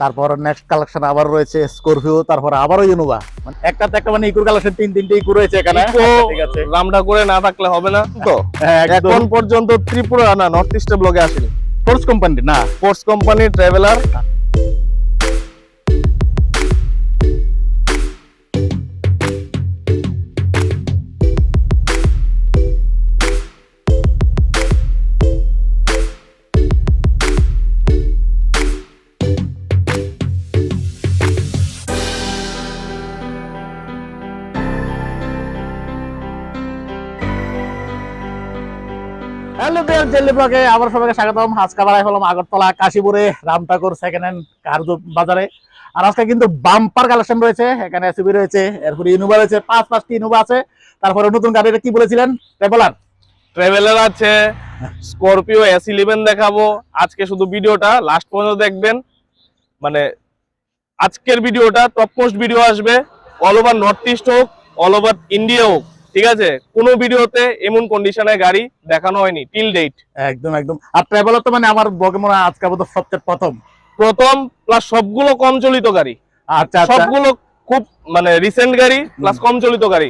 তারপর next collection আবার রয়েছে স্করপিও তারপর আবারও ইনোভা মানে একটাতে একটা মানে ইকুর কালেকশন তিন তিনটে ইকু রয়েছে এখানে। ঠিক আছে। রামডা করে না থাকলে হবে না। তো এখন পর্যন্ত ত্রিপুরা না নর্থ ইস্টে ব্লগে আসেনি। ফোর্স কোম্পানি না। ফোর্স কোম্পানি ট্রাভেলার বেল ব্লগে আবার সবাইকে স্বাগতম। আজকে হলাম আগরতলা, কাশীপুরে, রামঠাকুর সেকেন্ড হ্যান্ড কার বাজারে। আর আজকে কিন্তু বাম্পার কালেকশন রয়েছে, এখানে এসিবি রয়েছে, এরপরে ইনোভা রয়েছে পাঁচ পাঁচটি ইনোভা আছে। তারপরে নতুন গাড়িটা কি বলেছিলেন? ট্রেভেলার ট্রাভেলার আছে স্করপিও এস ইলেভেন দেখাবো। আজকে শুধু ভিডিওটা লাস্ট পর্যন্ত দেখবেন। মানে আজকের ভিডিওটা টপ মোস্ট ভিডিও আসবে অল ওভার নর্থ ইস্ট হোক অল ওভার ইন্ডিয়া হোক। ঠিক আছে? কোনো ভিডিওতে এমন কন্ডিশনে গাড়ি দেখানো হয়নি টিল ডেট একদম একদম। আর ট্রেভেলার তো মানে আমার বগে মনে হয় আজকে বোধ সবচেয়ে প্রথম। প্রথম প্লাস সবগুলো কম চলিত গাড়ি। আচ্ছা আচ্ছা। সবগুলো খুব মানে রিসেন্ট গাড়ি প্লাস কম চলিত গাড়ি।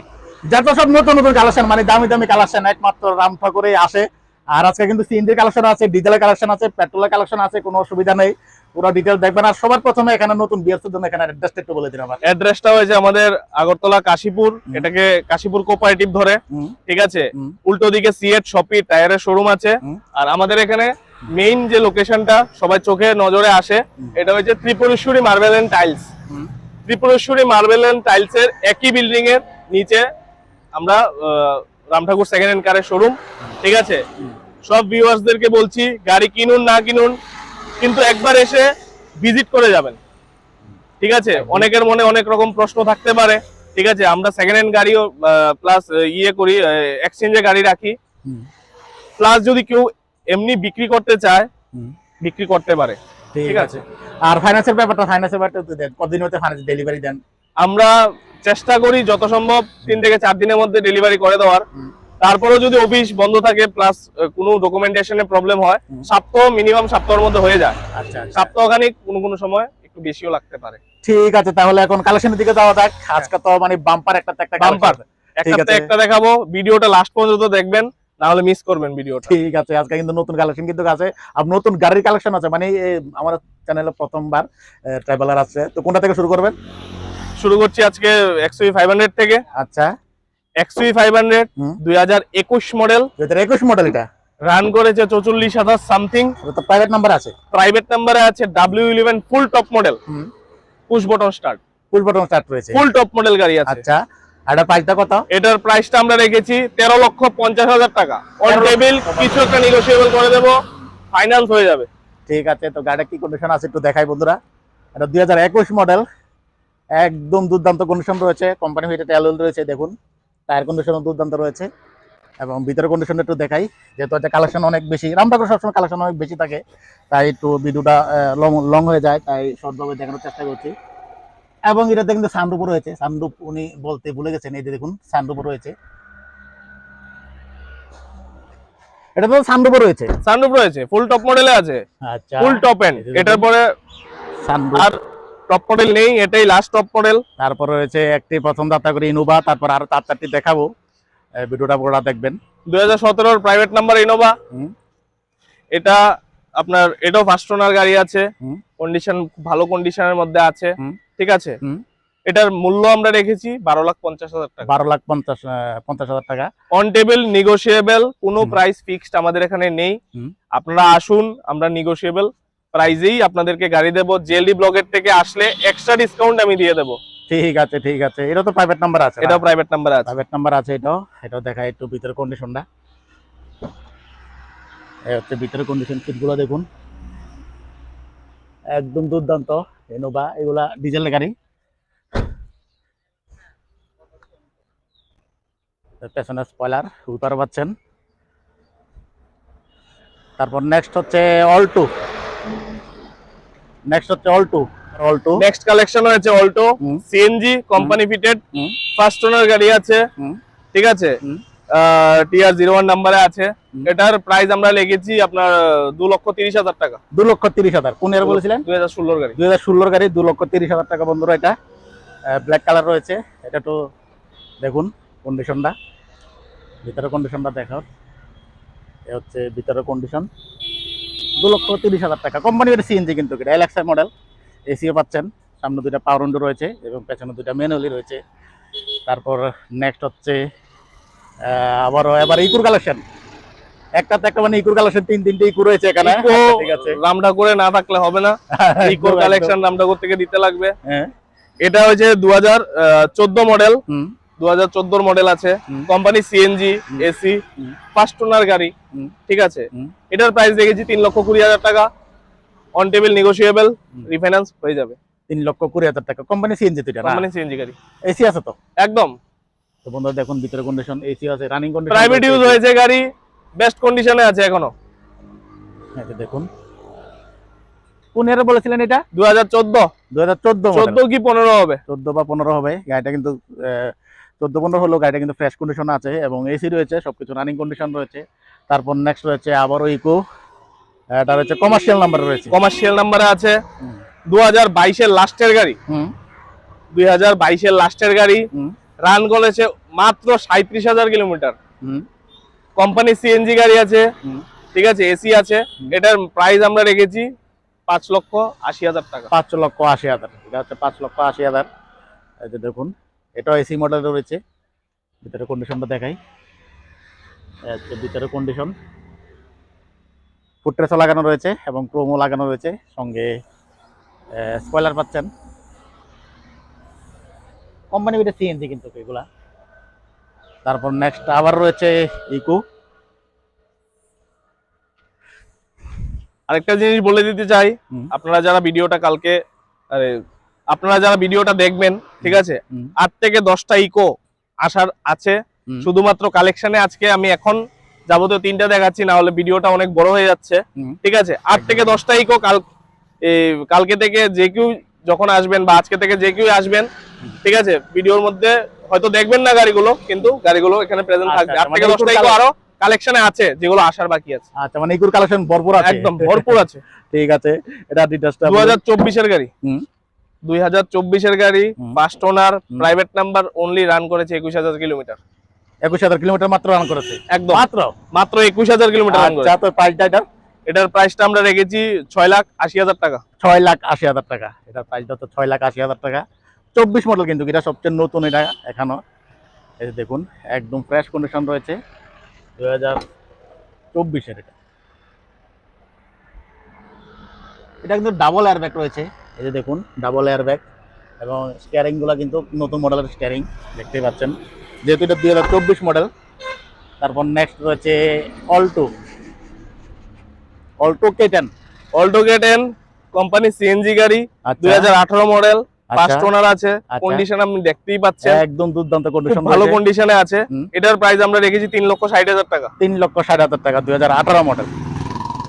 যত সব নতুন নতুন কালেকশন মানে দামি দামি কালেকশন একমাত্র রাম ঠাকুরে আসে। আর আজকে কিন্তু সিএনজির কালেকশন আছে ডিজেলের কালেকশন আছে পেট্রোলের কালেকশন আছে কোনো অসুবিধা নেই। পুরো ডিটেল দেখবেন। আর সবার প্রথমে এখানে নতুন বিয়ার জন্য এখানে অ্যাড্রেসটা একটু বলে দিন আমার অ্যাড্রেসটা হয়েছে আমাদের আগরতলা কাশীপুর এটাকে কাশীপুর কোপারেটিভ ধরে ঠিক আছে। উল্টো দিকে সিএট শপি টায়ারের শোরুম আছে। আর আমাদের এখানে মেইন যে লোকেশনটা সবাই চোখে নজরে আসে এটা হচ্ছে Tripureshwari marble and tiles. Tripureshwari marble and tiles এর একই বিল্ডিং এর নিচে আমরা আহ, রাম ঠাকুর সেকেন্ড হ্যান্ড কারের শোরুম ঠিক আছে? সব ভিউয়ার্সদেরকে বলছি গাড়ি কিনুন না কিনুন কিন্তু একবার এসে ভিজিট করে যাবেন। ঠিক আছে? অনেকের মনে অনেক রকম প্রশ্ন থাকতে পারে। ঠিক আছে? আমরা সেকেন্ড হ্যান্ড গাড়িও প্লাস ইয়ে করি এক্সচেঞ্জে গাড়ি রাখি। প্লাস যদি কেউ এমনি বিক্রি করতে চায়। বিক্রি করতে পারে। ঠিক আছে। আর ফাইন্যান্সের ব্যাপারটা ফাইন্যান্সের ব্যাপারটা একটু দেন। কতদিন হতে ফাইন্যান্স ডেলিভারি দেন? আমরা চেষ্টা করি যত সম্ভব তিন থেকে চার দিনের মধ্যে ডেলিভারি করে দেওয়ার। তারপরেও যদি অফিস বন্ধ থাকে প্লাস কোনো ডকুমেন্টেশনে প্রবলেম হয়। সপ্তাহ মিনিমাম সপ্তাহের মধ্যে হয়ে যায়। আচ্ছা আচ্ছা। সপ্তাহখানিক কোনো কোনো সময় একটু বেশিও লাগতে পারে। ঠিক আছে তাহলে এখন কালেকশনের দিকে যাওয়া যাক। আজকে তো মানে বাম্পার একটা একটা collection। একটা একটা দেখাবো। ভিডিওটা লাস্ট পর্যন্ত দেখবেন না হলে মিস করবেন ভিডিওটা ঠিক আছে আজকে কিন্তু নতুন কালেকশন কিন্তু আছে। আর নতুন গাড়ির কালেকশন আছে মানে আমার চ্যানেলে প্রথমবার ট্রাভেলার আছে তো কোনটা থেকে শুরু করবেন? শুরু করছি আজকে এক্সইউ ফাইভ হান্ড্রেড থেকে। আচ্ছা। ফাইভ হান্ড্রেড দুই হাজার একুশ মডেল দুই হাজার একুশ মডেল এটা। রান করেছে চৌচল্লিশ হাজার সামথিং প্রাইভেট নাম্বার আছে। প্রাইভেট নাম্বারে আছে W eleven full top model push button start full button start রয়েছে। ফুল টপ মডেল গাড়ি আছে। আচ্ছা আর এটা প্রাইসটা কত? এটার প্রাইসটা আমরা রেখেছি তেরো লক্ষ পঞ্চাশ হাজার টাকা। অন 13 টেবিল কিছু একটা নিগোসিয়েবল করে দেবো। ফাইন্যান্স হয়ে যাবে। ঠিক আছে তো গাড়িটা কি কন্ডিশন আছে একটু দেখাই বন্ধুরা। এটা দুই হাজার একুশ মডেল একদম দুর্দান্ত কন্ডিশন রয়েছে। কোম্পানি তেল রয়েছে দেখুন। টায়ার কন্ডিশনও দুর্দান্ত রয়েছে এবং ভিতরের কন্ডিশন একটু দেখাই যেহেতু একটা কালেকশন অনেক বেশি রামটাকুর সবসময় কালেকশন অনেক বেশি থাকে তাই একটু ভিডিওটা লং লং হয়ে যায় তাই শর্টভাবে দেখানোর চেষ্টা করছি। এবং এটাতে কিন্তু সানরুপও রয়েছে সানরুপ উনি বলতে ভুলে গেছেন এই যে দেখুন সানরুপও রয়েছে। এটা তো সানরুপও রয়েছে। সানরুফ রয়েছে ফুল টপ মডেলে আছে। আচ্ছা। ফুল টপ এন্ড এটার পরে সানরুপ। আর টপ মডেল নেই এটাই লাস্ট টপ মডেল তারপর রয়েছে একটি প্রথম যাত্রা করে ইনোভা তারপর আরও চার চারটি দেখাবো। ভিডিওটা পুরোটা দেখবেন। দুই হাজার প্রাইভেট নাম্বার ইনোভা এটা আপনার এটাও ফার্স্ট ওনার গাড়ি আছে। কন্ডিশন ভালো কন্ডিশনের মধ্যে আছে। ঠিক আছে। এটার মূল্য আমরা রেখেছি বারো লাখ পঞ্চাশ হাজার টাকা। বারো লাখ পঞ্চাশ পঞ্চাশ হাজার টাকা। অন টেবিল নিগোসিয়েবল কোনো প্রাইস ফিক্সড আমাদের এখানে নেই। আপনারা আসুন আমরা নিগোসিয়েবল প্রাইজেই আপনাদেরকে গাড়ি দেবো। জেএলডি ব্লগের থেকে আসলে এক্সট্রা ডিসকাউন্ট আমি দিয়ে দেবো। ঠিক আছে ঠিক আছে। এটা তো প্রাইভেট নাম্বার আছে এটাও প্রাইভেট নাম্বার আছে। প্রাইভেট নাম্বার আছে এটাও। এটাও দেখা একটু ভিতরে কন্ডিশনটা এই হচ্ছে ভিতরে কন্ডিশন সিটগুলো দেখুন। একদম দুর্দান্ত ইনোভা এগুলা ডিজেল গাড়ি। পেছনে স্পয়লার উতার পাচ্ছেন। তারপর নেক্সট হচ্ছে অল্টো নেক্সট হচ্ছে অল্টো অল্টো নেক্সট কালেকশন হয়েছে Alto CNG company fitted first owner গাড়ি আছে। ঠিক আছে। টিআর জিরো ওয়ান নাম্বারে আছে। এটার প্রাইস আমরা লেগেছি আপনার দু লক্ষ তিরিশ হাজার টাকা। দু লক্ষ তিরিশ হাজার। কোন এর বলেছিলেন? দুই হাজার ষোলোর গাড়ি। দুই হাজার ষোলোর গাড়ি দু লক্ষ তিরিশ হাজার টাকা বন্ধুরা এটা। ব্ল্যাক কালার রয়েছে। এটা তো দেখুন কন্ডিশনটা ভিতরের কন্ডিশনটা দেখাও। এ হচ্ছে ভিতরের কন্ডিশন দু লক্ষ তিরিশ হাজার টাকা। কোম্পানি এটা সিএনজি কিন্তু এটা মডেল এসিও পাচ্ছেন। সামনে দুইটা পাওয়ার উইন্ডো রয়েছে এবং পেছনে দুইটা ম্যানুয়ালি রয়েছে। তারপর নেক্সট হচ্ছে আবারও এবার ইকুর কালেকশন একটাতে একটা মানে ইকুর কালেকশন তিন তিনটে ইকু রয়েছে এখানে। আচ্ছা, ঠিক আছে। করে না থাকলে হবে না। ইকো একদম, কালেকশন রামনগর থেকে দিতে লাগবে। হ্যাঁ। এটা হচ্ছে দু হাজার চোদ্দ মডেল দু হাজার মডেল আছে। Company CNG. এসি। ফার্স্ট গাড়ি ঠিক আছে? এটার প্রাইস দেখেছি তিন লক্ষ কুড়ি হাজার টাকা। অন টেবিল নেগোসিয়েবল রিফাইন্যান্স হয়ে যাবে। তিন লক্ষ কুড়ি হাজার টাকা। কোম্পানি সিএনজি না? কোম্পানি সিএনজি গাড়ি। এসি আছে তো? একদম। তো বন্ধুরা দেখুন ভিতরে কন্ডিশন এসি আছে রানিং কন্ডিশন প্রাইভেট ইউজ হয়েছে গাড়ি বেস্ট কন্ডিশনে আছে এখনও। এটা দেখুন। কোন ইয়ারে বলেছিলেন এটা? দু হাজার চোদ্দ। দু হাজার চোদ্দ চোদ্দ কি পনেরো হবে? চোদ্দ বা পনেরো হবে। গাড়িটা কিন্তু চোদ্দ পনেরো হলো গাড়িটা কিন্তু ফ্রেশ কন্ডিশন আছে এবং এসি রয়েছে সব কিছু রানিং কন্ডিশন রয়েছে। তারপর নেক্সট রয়েছে আবারও ইকো এটা রয়েছে কমার্শিয়াল নাম্বার রয়েছে। কমার্শিয়াল নাম্বারে আছে দু হাজার বাইশের লাস্টের গাড়ি। দুই হাজার বাইশের লাস্টের গাড়ি। রান করেছে মাত্র সাঁত্রিশ হাজার কিলোমিটার। কোম্পানি সিএনজি গাড়ি আছে। ঠিক আছে এসি আছে। এটার প্রাইস আমরা রেখেছি পাঁচ লক্ষ আশি হাজার টাকা। পাঁচ লক্ষ আশি হাজার এটা হচ্ছে পাঁচ লক্ষ আশি হাজার। এই যে দেখুন এটাও এসি মডেল রয়েছে। ভিতরে কন্ডিশনটা দেখাই। ভিতরে কন্ডিশন ফুটরেসও লাগানো রয়েছে এবং ক্রোমও লাগানো রয়েছে। সঙ্গে স্পয়লার পাচ্ছেন। কোম্পানি ভিতরে সিএনজি কিন্তু এগুলা। তারপর নেক্সট আবার রয়েছে ইকো আরেকটা জিনিস বলে দিতে চাই। আপনারা যারা ভিডিওটা কালকে আরে আপনারা যারা ভিডিওটা দেখবেন ঠিক আছে? আট থেকে দশটা ইকো আসার আছে। শুধুমাত্র কালেকশনে আজকে আমি এখন যাবতীয় তিনটা দেখাচ্ছি না হলে ভিডিওটা অনেক বড় হয়ে যাচ্ছে। ঠিক আছে? আট থেকে দশটা ইকো কাল কালকে থেকে যে কেউ যখন আসবেন বা আজকে থেকে যে কেউ আসবেন ঠিক আছে? ভিডিওর মধ্যে হয়তো দেখবেন না গাড়িগুলো কিন্তু গাড়িগুলো এখানে প্রেজেন্ট থাকবে। আচ্ছা, আট মানে থেকে দশটা ইকোর ইকো আরও কালেকশনে আছে যেগুলো আসার বাকি আছে। আচ্ছা মানে ইকুর কালেকশন ভরপুর আছে। একদম ভরপুর আছে। ঠিক আছে এটা দু হাজার চব্বিশের গাড়ি। হুম। দুই হাজার চব্বিশের গাড়ি। First owner private number only run করেছে একুশ হাজার কিলোমিটার। একুশ হাজার কিলোমিটার মাত্র রান করেছে? একদম। মাত্র? মাত্র একুশ হাজার কিলোমিটার রান আচ্ছা করেছে। প্রাইসটা এটার? প্রাইসটা আমরা রেখেছি ছয় লাখ আশি হাজার টাকা। ছয় লাখ আশি হাজার টাকা। এটার প্রাইসটা তো ছয় লাখ আশি হাজার টাকা। চব্বিশ মডেল কিন্তু এটা সবচেয়ে নতুন এটা এখনও। এই দেখুন একদম ফ্রেশ কন্ডিশন রয়েছে। দু হাজার চব্বিশের এটা। এটা কিন্তু ডাবল এয়ারব্যাগ রয়েছে। এই যে দেখুন ডাবল এয়ারব্যাগ এবং স্টিয়ারিংগুলো কিন্তু নতুন মডেলের স্টিয়ারিং দেখতেই পাচ্ছেন। যেহেতু এটা দুই হাজার চব্বিশ মডেল তারপর নেক্সট রয়েছে Alto Alto K ten Alto K ten company CNG গাড়ি আচ্ছা। দুই হাজার আঠারো মডেল ফার্স্ট আচ্ছা আছে আচ্ছা। কন্ডিশন আপনি দেখতেই পাচ্ছেন। একদম দুর্দান্ত কন্ডিশন ভালো কন্ডিশনে আছে। এটার প্রাইস আমরা রেখেছি তিন লক্ষ ষাট হাজার টাকা। তিন লক্ষ ষাট হাজার টাকা দুই মডেল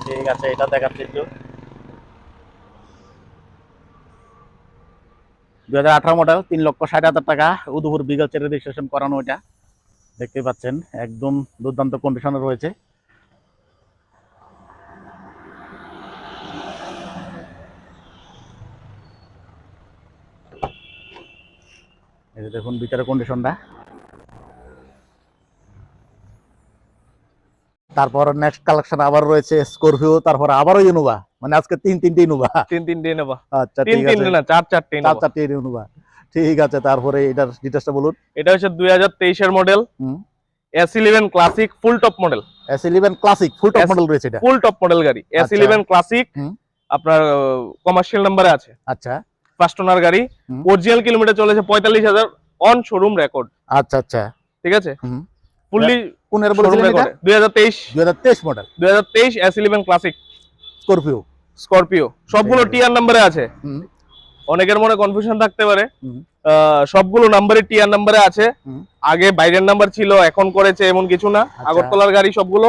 ঠিক আছে এটা দেখাচ্ছি একটু। দুই হাজার মডেল তিন লক্ষ ষাট হাজার টাকা। উদয়পুর বিগলচের রেজিস্ট্রেশন করানো এটা। দেখতে পাচ্ছেন, একদম দুর্দান্ত কন্ডিশনে রয়েছে। এই যে দেখুন ভিতরে কন্ডিশনটা তারপর নেক্সট কালেকশন আবার রয়েছে স্করপিও তারপর আবারও ইনোভা মানে আজকে তিন তিনটে ইনোভা তিন তিনটে নেবা। আচ্ছা তিন তিনটে আছে। না চার চারটে চার চারটে ইনোভা ঠিক আছে তারপরে এটার ডিটেলসটা বলুন। এটা হচ্ছে দুই হাজার তেইশের মডেল হুম। S eleven classic full top model S eleven classic full top model রয়েছে এটা। ফুল টপ মডেল গাড়ি। আচ্ছা। ইলেভেন ক্লাসিক আপনার কমার্শিয়াল নাম্বারে আছে। আচ্ছা। ফার্স্ট ওনার গাড়ি। অরিজিনাল কিলোমিটার চলেছে পঁয়তাল্লিশ হাজার অন শোরুম রেকর্ড আচ্ছা আচ্ছা। ঠিক আছে? ফুললি কোন এর বলেছিলেন এটা? রেকর্ড দুই হাজার তেইশ। দুই হাজার তেইশ মডেল দুই হাজার তেইশ S eleven classic Scorpio Scorpio সবগুলো। টিআর নাম্বারে আছে। অনেকের মনে কনফিউশন থাকতে পারে। সবগুলো নাম্বারে টিআর নাম্বারে আছে। আগে বাইরের নাম্বার ছিল এখন করেছে এমন কিছু না। আচ্ছা। আগরতলার গাড়ি সবগুলো।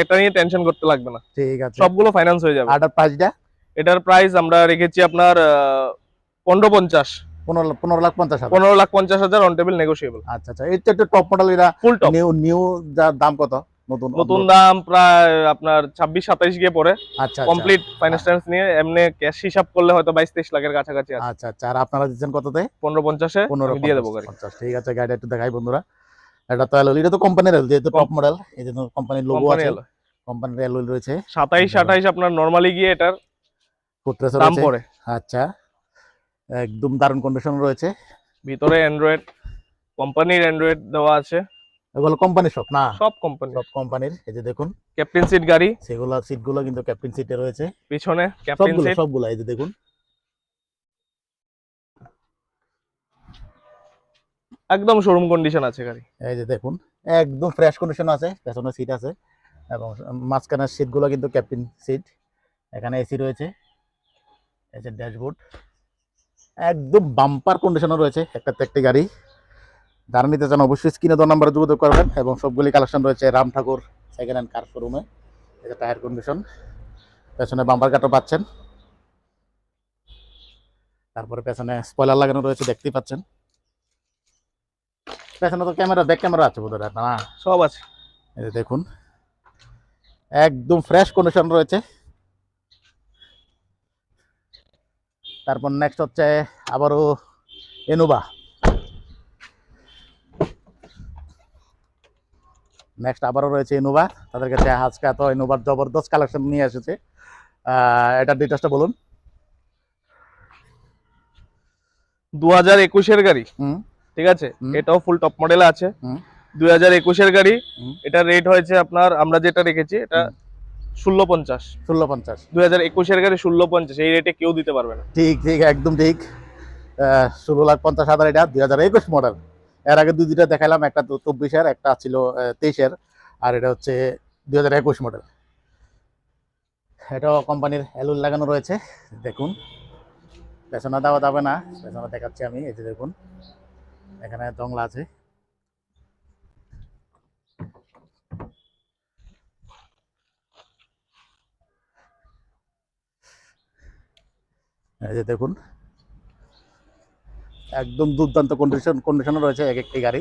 এটা নিয়ে টেনশন করতে লাগবে না। ঠিক আছে। সবগুলো ফাইন্যান্স হয়ে যাবে। আটার প্রাইসটা এটার প্রাইস আমরা রেখেছি আপনার পনেরো পঞ্চাশ। পনেরো লাখ পঞ্চাশ হাজার। পনেরো লাখ পঞ্চাশ হাজার অন টেবিল নেগোসিয়েবল আচ্ছা আচ্ছা। এটা একটু টপ মডেল এটা ফুল টপ নিউ নিউ দাম কত? নতুন দাম প্রায় আপনার ছাব্বিশ সাতাইশ গিয়ে পড়ে। আচ্ছা কমপ্লিট ফাইন্যান্স নিয়ে এমনি ক্যাশ হিসাব করলে হয়তো বাইশ তেইশ লাখের কাছাকাছি আছে। আচ্ছা আচ্ছা। আর আপনারা দিচ্ছেন কততে? পনেরো পঞ্চাশে। পনেরো দিয়ে দেবো গাড়ি। ঠিক আছে গাড়িটা একটু দেখাই বন্ধুরা। এটা তো অ্যালোই এটা তো কোম্পানির এল যেহেতু টপ মডেল এই জন্য কোম্পানির লোগো আছে কোম্পানির অ্যালোই রয়েছে। সাতাইশ আঠাইশ আপনার নর্মালি গিয়ে এটার ফুটরেস দাম পড়ে। আচ্ছা। একদম দারুণ কন্ডিশন রয়েছে। ভিতরে অ্যান্ড্রয়েড কোম্পানির অ্যান্ড্রয়েড দেওয়া আছে। এগুলো কোম্পানির সব না? সব কোম্পানি সব কোম্পানির এই যে দেখুন। ক্যাপ্টেন সিট গাড়ি। সেগুলো সিটগুলো কিন্তু ক্যাপ্টেন সিটে রয়েছে। পিছনে ক্যাপ্টেন সিট সবগুলো এই যে দেখুন। একদম শোরুম কন্ডিশন আছে গাড়ি। এই যে দেখুন একদম ফ্রেশ কন্ডিশন আছে পেছনে সিট আছে এবং মাঝখানের সিটগুলো কিন্তু ক্যাপ্টেন সিট এখানে এসি রয়েছে এই যে ড্যাশবোর্ড একদম বাম্পার কন্ডিশনে রয়েছে একটা একটি গাড়ি। যারা নিতে চান অবশ্যই স্ক্রিনে দু নাম্বারে যোগাযোগ করবেন এবং সবগুলি কালেকশন রয়েছে Ram Thakur second hand car শোরুমে যে টায়ার কন্ডিশন পেছনে বাম্পার কাটও পাচ্ছেন। তারপরে পেছনে স্পয়লার লাগানো রয়েছে দেখতেই পাচ্ছেন। পেছনে তো ক্যামেরা ব্যাক ক্যামেরা আছে বোধহয় না? সব আছে। এই যে দেখুন একদম ফ্রেশ কন্ডিশন রয়েছে। তারপর নেক্সট হচ্ছে আবারও এনোভা নেক্সট আবারও রয়েছে ইনোভা তাদের কাছে আজকে তো ইনোভার জবরদস্ত কালেকশন নিয়ে এসেছে। এটার ডিটেলসটা বলুন। দু হাজার একুশের গাড়ি। হুম। ঠিক আছে? এটাও ফুল টপ মডেল আছে। দুই হাজার একুশের গাড়ি এটা রেট হয়েছে আপনার আমরা যেটা রেখেছি এটা ষোলো পঞ্চাশ। ষোলো পঞ্চাশ। দুই হাজার একুশের গাড়ি ষোলো পঞ্চাশ এই রেটে কেউ দিতে পারবে না। ঠিক ঠিক একদম ঠিক। ষোলো লাখ পঞ্চাশ হাজার এটা দুই হাজার একুশ মডেল এর আগে দুই দুইটা দেখালাম একটা চব্বিশের, একটা ছিল তেইশের, আর এটা হচ্ছে দুই হাজার একুশ মডেল এটাও কোম্পানির অ্যালুল লাগানো রয়েছে, দেখুন। পেছনে দেওয়া যাবে না, পেছনে দেখাচ্ছি আমি, এই যে দেখুন, এখানে জংলা আছে। এই যে দেখুন একদম দুর্দান্ত কন্ডিশন কন্ডিশনে রয়েছে এক একটি গাড়ি।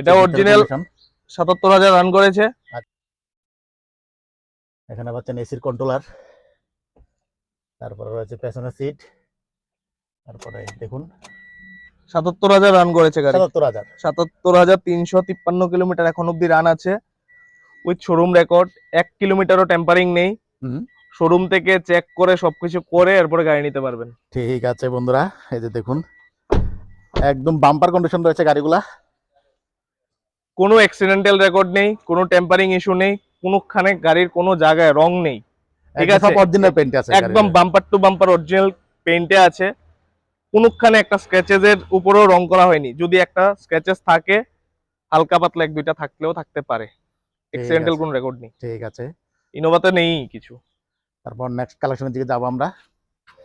এটা। সাতাত্তর হাজার রান করেছে। এখানে পাচ্ছেন এসির কন্ট্রোলার তারপরে রয়েছে পেছনের সিট তারপরে দেখুন। সাতাত্তর হাজার রান করেছে গাড়ি। সাতাত্তর হাজার। সাতাত্তর হাজার তিনশো তিপ্পান্ন কিলোমিটার এখন অব্দি রান আছে। উইথ শোরুম রেকর্ড এক কিলোমিটারও টেম্পারিং নেই। হুম। শোরুম থেকে চেক করে সবকিছু করে এরপরে গাড়ি নিতে পারবেন। ঠিক আছে বন্ধুরা এই যে দেখুন একদম বাম্পার কন্ডিশন রয়েছে গাড়িগুলা। কোনো অ্যাক্সিডেন্টাল রেকর্ড নেই কোনো টেম্পারিং ইস্যু নেই কোনোখানে গাড়ির কোনো জায়গায় রং নেই। ঠিক আছে। সব অরিজিনাল পেন্ট আছে একদম বাম্পার টু বাম্পার অরিজিনাল পেইন্টে আছে। কোনোখানে একটা স্ক্র্যাচেস এর উপরেও রং করা হয়নি। যদি একটা স্ক্র্যাচেস থাকে হালকা পাতলা এক দুইটা থাকলেও থাকতে পারে। অ্যাক্সিডেন্টাল। কোনো রেকর্ড নেই। ঠিক আছে। ইনোভাতে নেই কিছু। তারপর নেক্সট কালেকশনের দিকে যাব আমরা।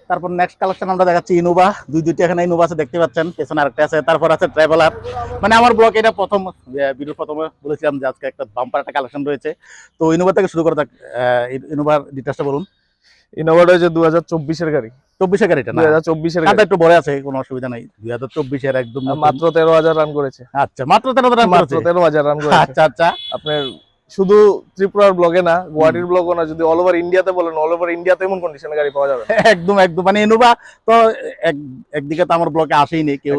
তারপর নেক্সট কালেকশন আমরা দেখাচ্ছি ইনোভা দুই দুইটা এখানে ইনোভা আছে দেখতে পাচ্ছেন পেছনে আরেকটা আছে তারপর আছে ট্রাভেলার মানে আমার ব্লগ এটা প্রথম ভিডিও প্রথমে বলেছিলাম যে আজকে একটা বাম্পার একটা কালেকশন রয়েছে। তো ইনোভা থেকে শুরু করা যাক ইনোভার ডিটেলসটা বলুন। ইনোভাটা হচ্ছে দু হাজার চব্বিশের গাড়ি। চব্বিশে গাড়িটা না? দুই হাজার চব্বিশের কাঁটা গাড়ি। একটু বড় আছে কোনো অসুবিধা নাই। দুই হাজার চব্বিশের একদম মাত্র তেরো হাজার রান করেছে। আচ্ছা মাত্র তেরো রান মাত্র তেরো হাজার রান করেছে। আচ্ছা আচ্ছা। আপনার শুধু ত্রিপুরার ব্লগে না গুয়াহাটির ব্লগও না যদি অল ওভার ইন্ডিয়াতে বলেন অল ওভার ইন্ডিয়াতে এমন কন্ডিশনের গাড়ি পাওয়া যাবে? একদম একদম। মানে ইনোভা তো এক- একদিকে তো আমার ব্লকে আসেইনি কেউ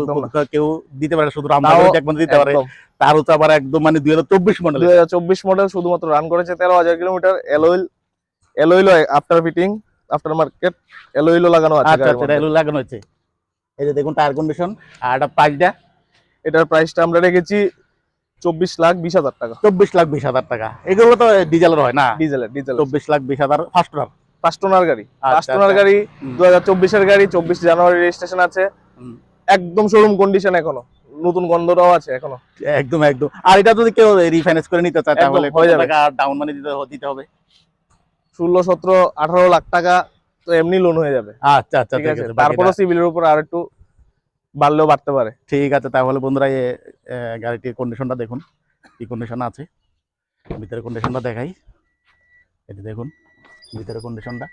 কেউ দিতে পারে শুধু রামনগর দিতে পারে। তার হচ্ছে আবার একদম মানে দুই হাজার চব্বিশ মডেল দুই হাজার চব্বিশ মডেল শুধুমাত্র রান করেছে তেরো হাজার কিলোমিটার এলোইল এলোইলো আফটার ফিটিং আফটার মার্কেট এলোইলো লাগানো আছে আচ্ছা আচ্ছা মধ্যে। লাগানো হয়েছে। এই যে দেখুন টায়ার কন্ডিশন আর এটা প্রাইসটা এটার প্রাইসটা আমরা রেখেছি চব্বিশ লাখ বিশ হাজার টাকা। চব্বিশ লাখ বিশ হাজার টাকা। এগুলো তো ডিজেলের হয় না? ডিজেলের ডিজেল। চব্বিশ লাখ বিশ হাজার ফার্স্ট ওনার। পাঁচ টোনার গাড়ি। আচ্ছা, আচ্ছা। গাড়ি দু হাজার চব্বিশের গাড়ি চব্বিশ জানুয়ারি রেজিস্ট্রেশন আছে। একদম শোরুম কন্ডিশন এখনও। নতুন গন্ধটাও আছে এখনও। একদম একদম। আর এটা যদি কেউ রিফাইন্যান্স করে নিতে চায় তাহলে কত যাবে। টাকা ডাউন মানি দিতে দিতে হবে? ষোলো সতেরো আঠারো লাখ টাকা তো এমনি লোন হয়ে যাবে। আচ্ছা আচ্ছা তারপরে সিভিলের উপর আর একটু বাড়লেও বাড়তে পারে। ঠিক আছে তাহলে বন্ধুরা এই এ, গাড়িটির কন্ডিশনটা দেখুন। কি কন্ডিশন আছে? ভিতরের কন্ডিশনটা দেখাই। এটা দেখুন ভিতরের কন্ডিশনটা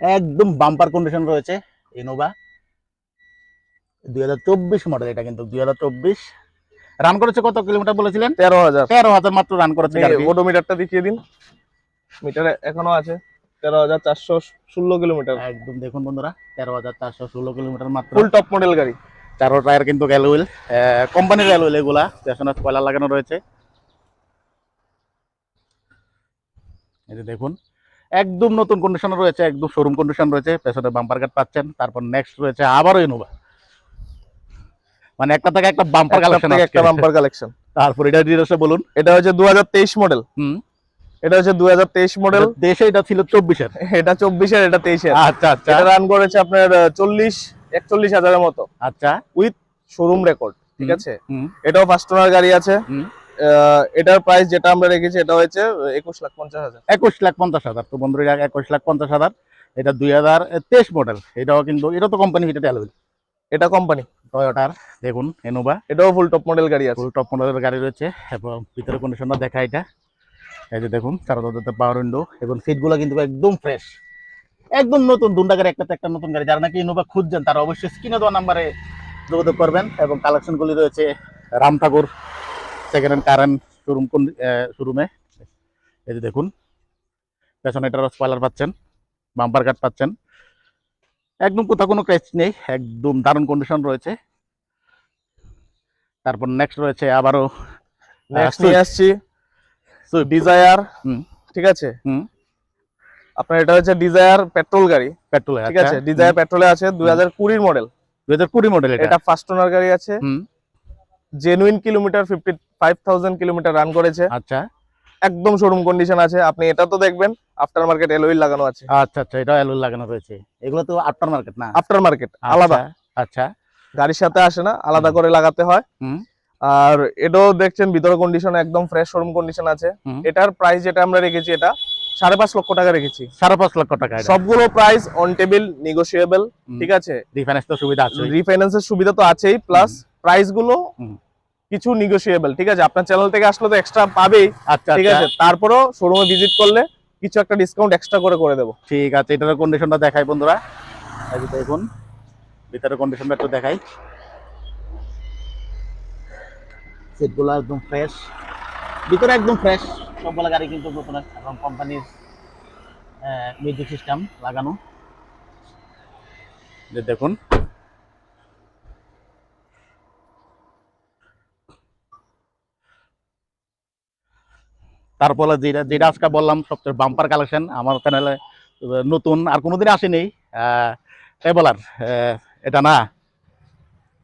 একদম বাম্পার কন্ডিশন রয়েছে ইনোভা দুই হাজার চব্বিশ মডেল এটা কিন্তু দুই হাজার চব্বিশ। রান করেছে কত কিলোমিটার বলেছিলেন? তেরো হাজার। তেরো হাজার মাত্র রান করেছে। ওডোমিটারটা দেখিয়ে দিন। মিটারে এখনও আছে। তেরো হাজার চারশো ষোলো কিলোমিটার। একদম দেখুন বন্ধুরা তেরো হাজার চারশো ষোলো কিলোমিটার মাত্র। ফুল টপ মডেল গাড়ি। চারো টায়ার কিন্তু অ্যালুইল কোম্পানির অ্যালুইল এগুলা পেছনে স্পয়লার লাগানো রয়েছে। এই যে দেখুন একদম নতুন কন্ডিশনে রয়েছে একদম শোরুম কন্ডিশন রয়েছে পেছনে বাম্পার কাট পাচ্ছেন তারপর নেক্সট রয়েছে আবারও ইনোভা মানে একটা থেকে একটা বাম্পার কালেকশন একটা বাম্পার কালেকশন তারপর এটা ডিটেলসে বলুন। এটা হচ্ছে দু হাজার তেইশ মডেল হুম। এটা হচ্ছে দু হাজার তেইশ মডেল দেশে এটা ছিল চব্বিশের। এটা চব্বিশের এটা তেইশের। আচ্ছা আচ্ছা। এটা রান করেছে আপনার চল্লিশ একচল্লিশ হাজারের মতো। আচ্ছা। উইথ শোরুম রেকর্ড ঠিক আছে? এটাও ফার্স্ট ওনার গাড়ি আছে। এটার প্রাইস যেটা আমরা রেখেছি এটা হচ্ছে একুশ লাখ পঞ্চাশ হাজার। একুশ লাখ পঞ্চাশ হাজার। তো বন্ধুরা একুশ লাখ পঞ্চাশ হাজার। এটা দুই হাজার তেইশ মডেল এটাও কিন্তু এটা তো কোম্পানি হিটেড অ্যালুইল এটা কোম্পানি টয়োটার দেখুন এনোভা এটাও ফুল টপ মডেল গাড়ি আছে। ফুল টপ মডেলের গাড়ি রয়েছে। এবং ভিতরে কন্ডিশনটা দেখা এটা। এই যে দেখুন চার দরজাতে পাওয়ার উইন্ডো এবং সিটগুলো কিন্তু একদম ফ্রেশ একদম নতুন দুন্ডা গাড়ি একটা একটা নতুন গাড়ি। যারা নাকি ইনোভা খুঁজছেন তারা অবশ্যই স্ক্রিনে দেওয়া নাম্বারে যোগাযোগ করবেন এবং কালেকশনগুলি রয়েছে রাম ঠাকুর সেকেন্ড হ্যান্ড কারেন্ট শোরুম কোন শোরুমে এই যে দেখুন পেছনে এটারও স্পয়লার পাচ্ছেন বাম্পার কাট পাচ্ছেন। একদম কোথাও কোনো ক্র্যাচ নেই একদম দারুণ কন্ডিশন রয়েছে। তারপর নেক্সট রয়েছে আবারও নেক্সট নিয়ে আসছি। ডিজায়ার ঠিক আছে? আপনার এটা হচ্ছে ডিজায়ার পেট্রোল গাড়ি। পেট্রোল ঠিক আছে? ডিজায়ার পেট্রোলে আছে দুই হাজার কুড়ির মডেল দুই হাজার কুড়ি মডেল এটা ফার্স্ট ওনার গাড়ি আছে। Genuine kilometre fifty five thousand kilometre run করেছে। আচ্ছা। একদম শোরুম কন্ডিশন আছে। আপনি এটা তো দেখবেন আফটার মার্কেট এলওইল লাগানো আছে। আচ্ছা আচ্ছা এটা অ্যালুল লাগানো রয়েছে এগুলো তো আফটার মার্কেট না? আফটার মার্কেট আলাদা। আচ্ছা, আচ্ছা গাড়ির সাথে আসে না আলাদা করে লাগাতে হয়। আর এটাও দেখছেন ভিতরে কন্ডিশন একদম ফ্রেশ শোরুম কন্ডিশন আছে। এটার প্রাইস যেটা আমরা রেখেছি এটা সাড়ে পাঁচ লক্ষ টাকা রেখেছি। সাড়ে পাঁচ লক্ষ টাকা সবগুলো প্রাইস অন টেবিল নিগোসিয়েবল ঠিক আছে? রিফাইন্যান্স তো সুবিধা আছে রিফাইন্যান্সের সুবিধা তো আছেই প্লাস প্রাইসগুলো কিছু নিগোসিয়েবল ঠিক আছে? আপনার চ্যানেল থেকে আসলে তো এক্সট্রা পাবেই আচ্ছা ঠিক আচ্ছা। আছে? তারপরেও শোরুমে ভিজিট করলে কিছু একটা ডিসকাউন্ট এক্সট্রা করে করে দেবো। ঠিক আছে এটার কন্ডিশনটা দেখাই বন্ধুরা। দেখুন ভিতরে কন্ডিশনটা একটু দেখাই। সিটগুলো একদম ফ্রেশ ভিতরে একদম ফ্রেশ সবগুলো গাড়ি কিন্তু নতুন এবং কোম্পানির মিউজিক সিস্টেম লাগানো। দেখুন। তারপরে যেটা যেটা আজকে বললাম, সবচেয়ে বাম্পার কালেকশন আমার চ্যানেলে নতুন, আর কোনোদিন আসেনি। ট্রেভেলার এটা না।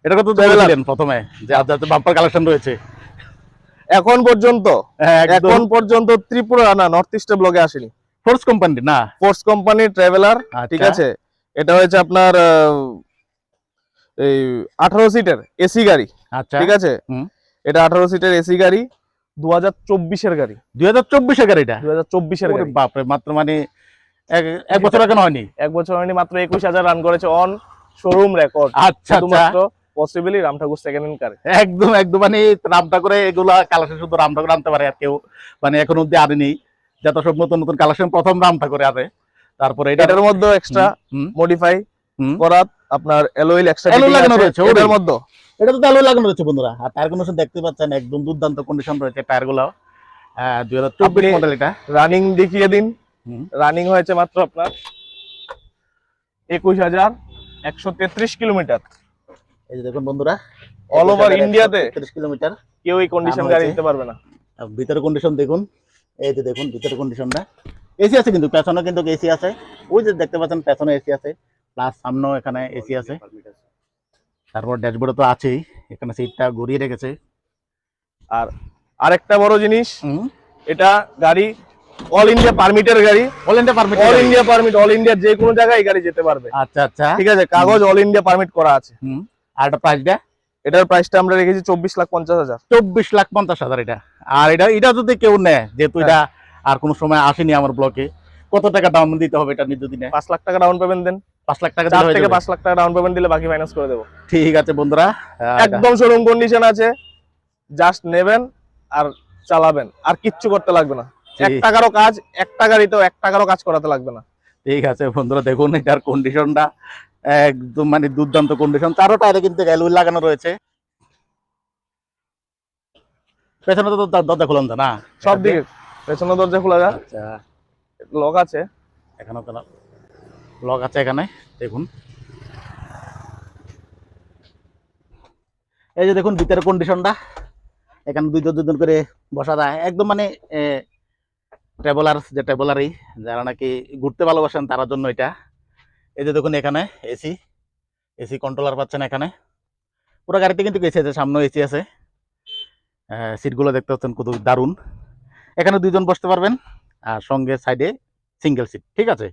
এটা তো Traveler। প্রথমে যে আপনার বাম্পার কালেকশন রয়েছে। এখন পর্যন্ত হ্যাঁ, এখন পর্যন্ত ত্রিপুরা না নর্থ ইস্টে ব্লগে আসেনি। ফোর্স কোম্পানি না। ফোর্স কোম্পানি ট্রাভেলার ঠিক আছে? এটা হচ্ছে আপনার এই আঠারো সিটের এসি গাড়ি আচ্ছা। ঠিক আছে? এটা আঠারো সিটের এসি গাড়ি দু হাজার চব্বিশের গাড়ি। দুই হাজার চব্বিশে গাড়িটা? দু হাজার চব্বিশের গাড়ি। বাপরে মাত্র মানে এক এক বছর আগে হয়নি? এক বছর হয়নি মাত্র একুশ হাজার রান করেছে অন শোরুম রেকর্ড আচ্ছা আচ্ছা। শুধুমাত্র possibly Ram Thakur second hand কারে একদম একদম। মানে রামটা করে এগুলা কালেকশন শুধু রামটা করে আনতে পারে আর কেউ মানে এখন অব্দি আনেনি যত সব নতুন নতুন কালেকশন প্রথম রামটা করে আনে। তারপরে এটা এটার মধ্যে এক্সট্রা মডিফাই। করা আপনার এলওইল এক্সট্রা Alloy লাগানো রয়েছে, এটার মধ্যে। এটা তো তাহলে লাগানো রয়েছে বন্ধুরা। আর টায়ার কন্ডিশন দেখতে পাচ্ছেন একদম দুর্দান্ত কন্ডিশন রয়েছে টায়ারগুলো দুই হাজার চব্বিশ আপনি- মডেল এটা। রানিং দেখিয়ে দিন। হুম। রানিং হয়েছে মাত্র আপনার একুশ হাজার একশো তেত্রিশ কিলোমিটার। এই যে দেখুন বন্ধুরা All over ইন্ডিয়াতে? তিরিশ কিলোমিটার কেউ এই কন্ডিশন গাড়ি নিতে পারবে না। আর ভিতরে কন্ডিশন দেখুন এই যে দেখুন ভিতরে কন্ডিশনটা এসি আছে কিন্তু পেছনে কিন্তু এসি আছে। ওই যে দেখতে পাচ্ছেন পেছনে এসি আছে প্লাস সামনেও এখানে এসি আছে। তারপর ড্যাশবোর্ডে তো আছেই এখানে সিটটা ঘুরিয়ে রেখেছে। আরেকটা বড় জিনিস এটা গাড়ি অল ইন্ডিয়া পারমিটের গাড়ি। All India permit all India permit all India যে কোনো জায়গায় গাড়ি যেতে পারবে। আচ্ছা আচ্ছা। ঠিক আছে কাগজ অল ইন্ডিয়া পারমিট করা আছে। হুম। আর এটা প্রাইসটা এটার প্রাইসটা আমরা রেখেছি চব্বিশ লাখ পঞ্চাশ হাজার। চব্বিশ লাখ পঞ্চাশ হাজার এটা। আর এটা এটা যদি কেউ নেয় যেহেতু এটা আর কোনো সময় আসেনি আমার ব্লকে কত টাকা ডাউন দিতে হবে এটা যদি নেয়? পাঁচ লাখ টাকা ডাউন পেমেন্ট দেন। পাঁচ লাখ টাকা চার থেকে পাঁচ লাখ টাকা ডাউন পেমেন্ট দিলে বাকি ফাইন্যান্স করে দেবো। ঠিক আছে বন্ধুরা একদম শোরুম কন্ডিশন আছে। জাস্ট নেবেন আর চালাবেন। আর কিচ্ছু করতে লাগবে না। এক টাকারও কাজ এক টাকারই তো এক টাকারও কাজ করাতে লাগবে না। ঠিক আছে বন্ধুরা দেখুন এটার কন্ডিশনটা একদম মানে দুর্দান্ত কন্ডিশন চারো টায়ারে কিন্তু অ্যালুই লাগানো রয়েছে। পেছনে তো দরজা খুলন তো না। সব দিকে। পেছনের দরজা খোলা যায় আচ্ছা। লক আছে। এখানেও তো লক আছে এখানে দেখুন। এই যে দেখুন ভিতরের কন্ডিশনটা এখানে দুইজন দুজন করে বসা যায়। একদম মানে ট্রাভেলার যে ট্রাভেলারই যারা নাকি ঘুরতে ভালোবাসেন তার জন্য এটা। এই যে দেখুন এখানে এসি এসি কন্ট্রোলার পাচ্ছেন এখানে। পুরো গাড়িতে কিন্তু এসি আছে সামনে এসি আছে। সিটগুলো দেখতে পাচ্ছেন কত দারুণ। এখানে দুইজন বসতে পারবেন, আর সঙ্গে সাইডে সিঙ্গেল সিট ঠিক আছে?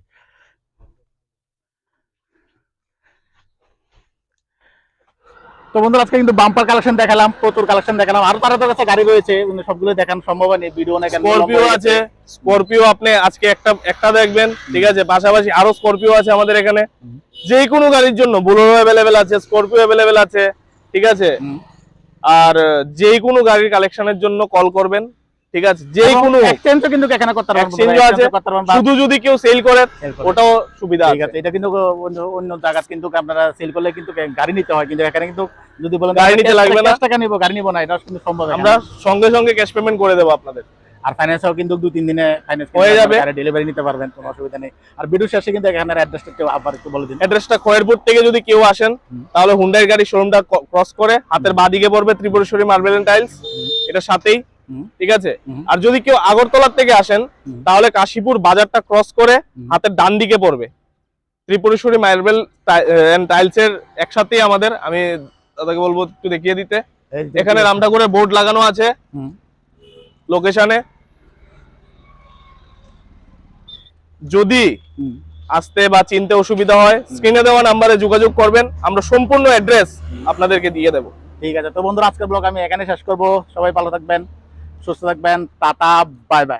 তো বন্ধুরা আজকে কিন্তু বাম্পার কালেকশন দেখালাম প্রচুর কালেকশন দেখালাম। আরও তারা কাছে গাড়ি রয়েছে সবগুলো দেখানো সম্ভব হয়নি ভিডিও অনেক স্করপিও আছে স্করপিও আপনি আজকে একটা একটা দেখবেন ঠিক আছে? পাশাপাশি আরও স্করপিও আছে আমাদের এখানে। যে কোনো গাড়ির জন্য বোলেরো অ্যাভেলেবেল আছে স্করপিও অ্যাভেলেবেল আছে ঠিক আছে? আর যে কোনো গাড়ির কালেকশনের জন্য কল করবেন। ঠিক আছে? যে কোনো এক্সচেঞ্জও কিন্তু এখানে করতে পারবেন আছে। শুধু যদি কেউ সেল করে ওটাও সুবিধা ঠিক আছে। এটা কিন্তু অন্য- জায়গা কিন্তু আপনারা সেল করলে কিন্তু গাড়ি নিতে হয় কিন্তু এখানে কিন্তু যদি বলেন গাড়ি নিতে লাগবে না। টাকা নিবো গাড়ি নিবো না এটা কিন্তু সম্ভব আমরা সঙ্গে সঙ্গে ক্যাশ পেমেন্ট করে দেবো আপনাদের। আর ফাইন্যান্সও কিন্তু দুই তিন দিনে ফাইন্যান্স হয়ে যাবে। আর ডেলিভারি নিতে পারবেন কোনো অসুবিধা নেই। আর ভিডিও শেষে কিন্তু এখানে অ্যাড্রেসটা একটু আবার একটু বলে দিন। অ্যাড্রেসটা খয়েরপুর থেকে যদি কেউ আসেন তাহলে হুন্ডাই গাড়ি শোরুমটা ক্রস করে হাতের বাদিকে পড়বে ত্রিপুরেশ্বরী মার্বেল টাইলস এটার সাথেই। ঠিক আছে? আর যদি কেউ আগরতলার থেকে আসেন তাহলে কাশীপুর বাজারটা ক্রস করে হাতের ডান দিকে পড়বে। ত্রিপুরেশ্বরী মার্বেল টাইলস এর একসাথেই আমাদের। আমি দাদাকে বলব একটু দেখিয়ে দিতে। এখানে রামটা করে বোর্ড লাগানো আছে। লোকেশনে যদি আসতে বা চিনতে অসুবিধা হয় স্ক্রিনে দেওয়া নাম্বারে যোগাযোগ করবেন। আমরা সম্পূর্ণ অ্যাড্রেস আপনাদেরকে দিয়ে দেবো। ঠিক আছে। তো বন্ধুরা আজকের ব্লগ আমি এখানে শেষ করব। সবাই ভালো থাকবেন। সুস্থ থাকবেন টাটা বাই বাই।